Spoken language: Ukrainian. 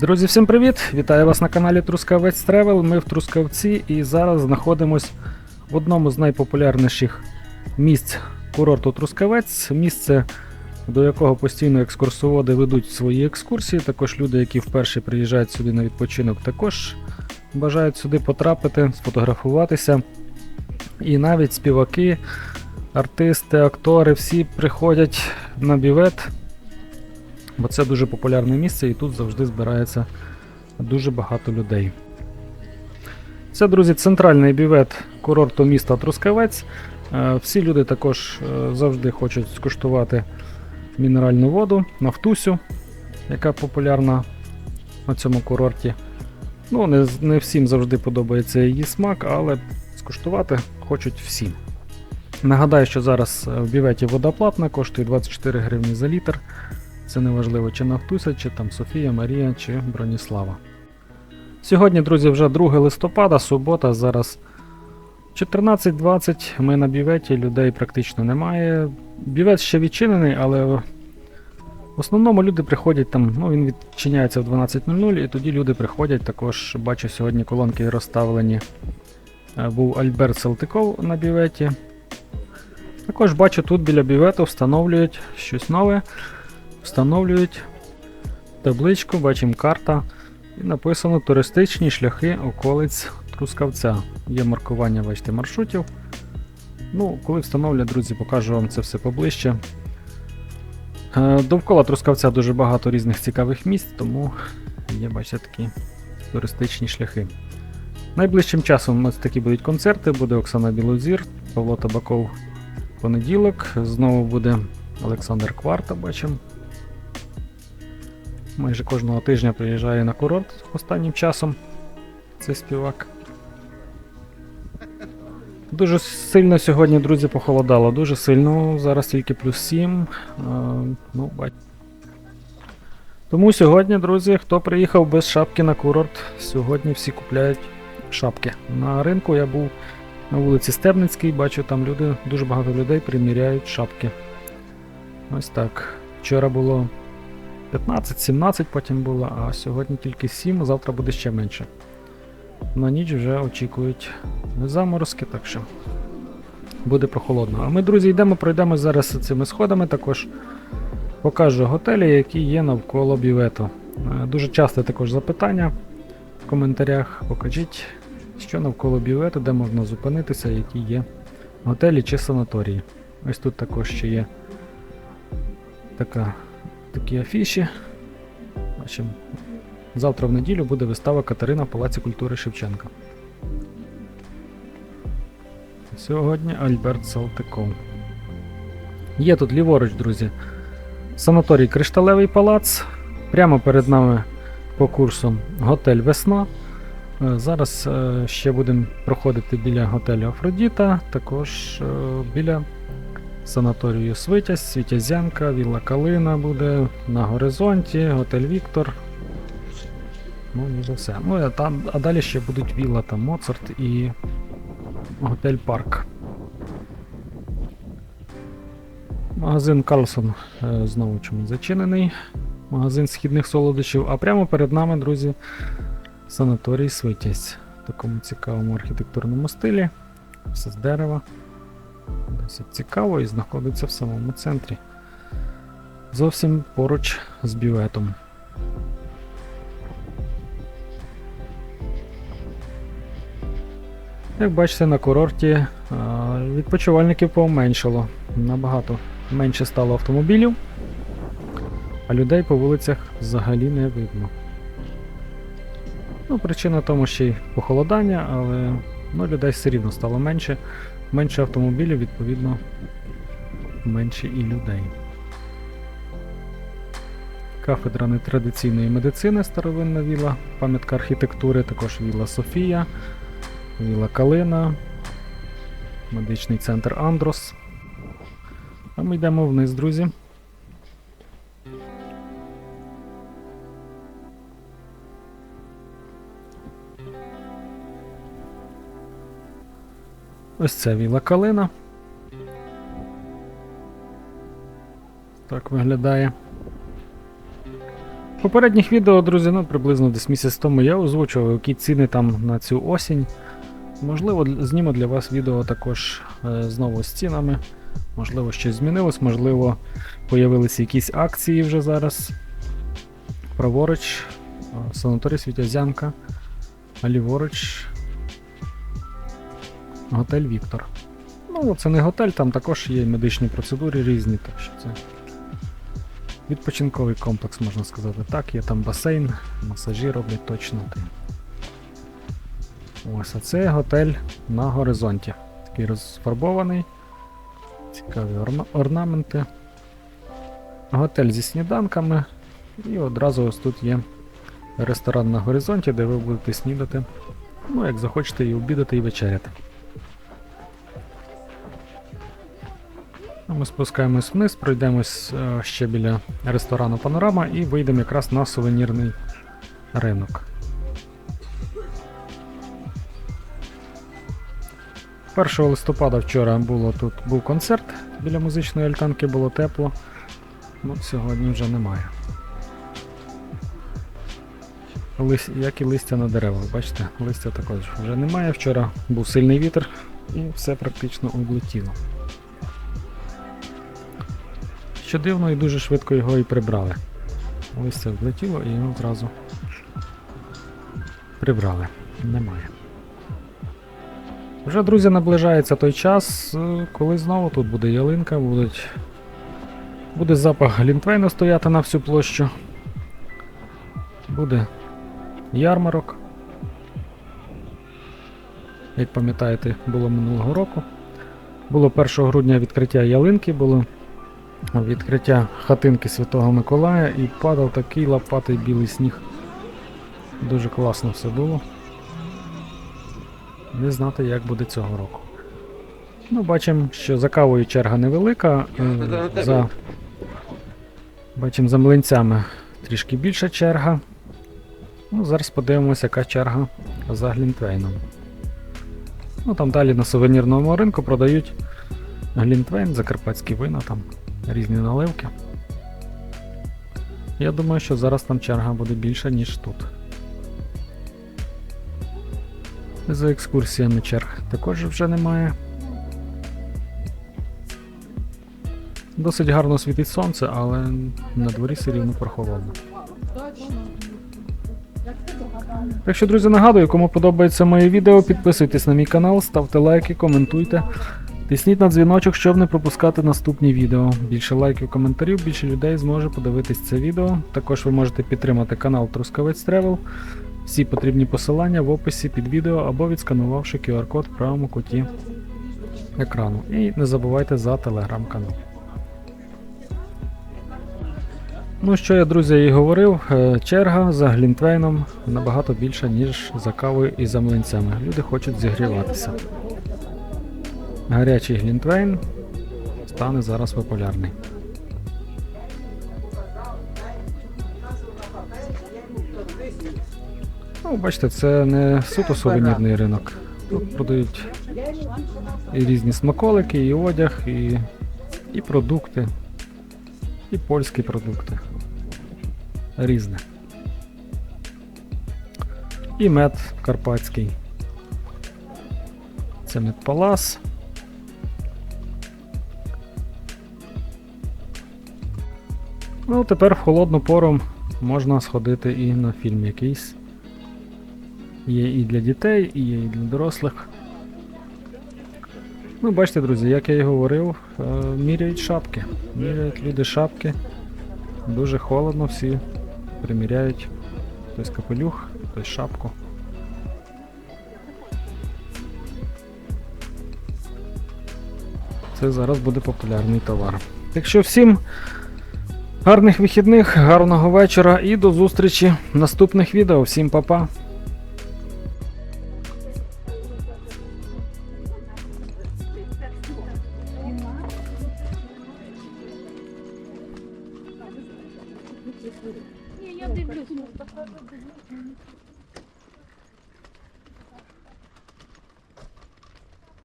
Друзі, всім привіт! Вітаю вас на каналі Трускавець Тревел. Ми в Трускавці і зараз знаходимось в одному з найпопулярніших місць курорту Трускавець. Місце, до якого постійно екскурсоводи ведуть свої екскурсії. Також люди, які вперше приїжджають сюди на відпочинок, також бажають сюди потрапити, сфотографуватися. І навіть співаки, артисти, актори всі приходять на бівет бо це дуже популярне місце і тут завжди збирається дуже багато людей. Це, друзі, центральний бівет курорту міста Трускавець. Е, Всі люди також е, завжди хочуть скуштувати мінеральну воду, нафтусю, яка популярна на цьому курорті. Ну, не, не всім завжди подобається її смак, але скуштувати хочуть всі. Нагадаю, що зараз е, в біветі вода платна, коштує 24 гривні за літр. Це неважливо, чи Нафтуся, чи там Софія, Марія, чи Броніслава. Сьогодні, друзі, вже 2 листопада, субота, зараз 14.20. Ми на біветі, людей практично немає. Бівет ще відчинений, але в основному люди приходять там, ну він відчиняється в 12.00, і тоді люди приходять. Також бачу сьогодні колонки розставлені. Е, Був Альберт Салтиков на біветі. Також бачу тут біля бівету встановлюють щось нове встановлюють табличку, бачимо карта. І написано туристичні шляхи околиць Трускавця. Є маркування, бачите, маршрутів. Ну, коли встановлять, друзі, покажу вам це все поближче. Е, Довкола Трускавця дуже багато різних цікавих місць, тому є, бачите, такі туристичні шляхи. Найближчим часом ось такі будуть концерти, буде Оксана Білозір, Павло Табаков понеділок, Знову буде Олександр Кварта, бачимо. Майже кожного тижня приїжджає на курорт останнім часом. Цей співак. Дуже сильно сьогодні, друзі, похолодало. Дуже сильно. Зараз тільки плюс 7. Е, ну, бать. Тому сьогодні, друзі, хто приїхав без шапки на курорт, сьогодні всі купляють шапки. На ринку я був на вулиці Стебницькій, бачу, там люди, дуже багато людей приміряють шапки. Ось так. Вчора було 15-17 потім було, а сьогодні тільки 7, завтра буде ще менше. На ніч вже очікують заморозки, так що буде прохолодно. А ми, друзі, йдемо, пройдемо зараз цими сходами також. Покажу готелі, які є навколо бівету. Е, Дуже часто також запитання в коментарях. Покажіть, що навколо бівету, де можна зупинитися, які є готелі чи санаторії. Ось тут також ще є така такі афіші. Бачимо. Завтра в неділю буде вистава Катерина в Палаці культури Шевченка. Сьогодні Альберт Салтиков. Є тут ліворуч, друзі. Санаторій Кришталевий палац. Прямо перед нами по курсу готель Весна. Е, Зараз е, ще будемо проходити біля готелю Афродіта, також е, біля санаторію Свитязь, Світязянка, Вілла Калина буде на горизонті, готель Віктор. Ну, ніж все. Ну, там, а далі ще будуть вілла там Моцарт і готель Парк. Магазин Карлсон е, знову чомусь зачинений. Магазин східних солодощів. А прямо перед нами, друзі, санаторій Свитязь. В такому цікавому архітектурному стилі. Все з дерева. Досить цікаво і знаходиться в самому центрі. Зовсім поруч з бюветом. Як бачите, на курорті відпочивальників поменшало. Набагато менше стало автомобілів, а людей по вулицях взагалі не видно. Ну, причина тому ще й похолодання, але ну, людей все рівно стало менше. Менше автомобілів, відповідно, менше і людей. Кафедра нетрадиційної медицини, старовинна віла, пам'ятка архітектури, також віла Софія, віла Калина, медичний центр Андрос. А ми йдемо вниз, друзі. Ось це віла Калина. Так виглядає. попередніх відео, друзі, ну приблизно десь місяць тому я озвучував, які ціни там на цю осінь. Можливо, зніму для вас відео також е, знову з цінами. Можливо, щось змінилось, можливо, появилися якісь акції вже зараз. Праворуч, е, санаторій Світязянка, а ліворуч готель Віктор. Ну, це не готель, там також є медичні процедури різні, так що це відпочинковий комплекс, можна сказати. Так, є там басейн, масажі роблять точно. Ось, а це готель на горизонті. Такий розфарбований. Цікаві орна- орнаменти. Готель зі сніданками. І одразу ось тут є ресторан на горизонті, де ви будете снідати. Ну, як захочете, і обідати, і вечеряти. Ми спускаємось вниз, пройдемось е, ще біля ресторану Панорама і вийдемо якраз на сувенірний ринок. 1 листопада вчора було тут був концерт біля музичної альтанки, було тепло. Ну, сьогодні вже немає. Лис... Як і листя на деревах, бачите, листя також вже немає. Вчора був сильний вітер і все практично облетіло. Що дивно і дуже швидко його і прибрали. Листя влетіло і його одразу прибрали. Немає. Вже, друзі, наближається той час, е, коли знову тут буде ялинка, будуть... буде запах глінтвейну стояти на всю площу. Буде ярмарок. Як пам'ятаєте, було минулого року. Було 1 грудня відкриття ялинки, було відкриття хатинки Святого Миколая і падав такий лопатий білий сніг. Дуже класно все було. Не знати, як буде цього року. Ну, бачимо, що за кавою черга невелика. е, За... Бачимо, за млинцями трішки більша черга. Ну, зараз подивимося, яка черга за Глінтвейном. Ну, там далі на сувенірному ринку продають Глінтвейн, закарпатські вина, там різні наливки. Я думаю, що зараз там черга буде більша, ніж тут. За екскурсіями черг також вже немає. Досить гарно світить сонце, але на дворі все рівно прохолодно. Так що, друзі, нагадую, кому подобається моє відео, підписуйтесь на мій канал, ставте лайки, коментуйте. Тисніть на дзвіночок, щоб не пропускати наступні відео. Більше лайків, коментарів, більше людей зможе подивитись це відео. Також ви можете підтримати канал Трускавець Тревел. Всі потрібні посилання в описі під відео або відсканувавши QR-код в правому куті екрану. І не забувайте за телеграм-канал. Ну, що я, друзі, і говорив, е, черга за Глінтвейном набагато більша, ніж за кавою і за млинцями. Люди хочуть зігріватися. Гарячий Глінтвейн стане зараз популярний. Ну, бачите, це не суто сувенірний ринок. Тут продають і різні смаколики, і одяг, і, і продукти, і польські продукти. Різне. І мед карпатський. Це медпалас. Ну, тепер в холодну пору можна сходити і на фільм якийсь. Є і для дітей, і є і для дорослих. Ну, бачите, друзі, як я і говорив, е, міряють шапки. Міряють люди шапки. Дуже холодно, всі приміряють хтось капелюх, хтось шапку. Це зараз буде популярний товар. Так що всім гарних вихідних, гарного вечора і до зустрічі в наступних відео. Всім па-па! Ні, я дивлюсь.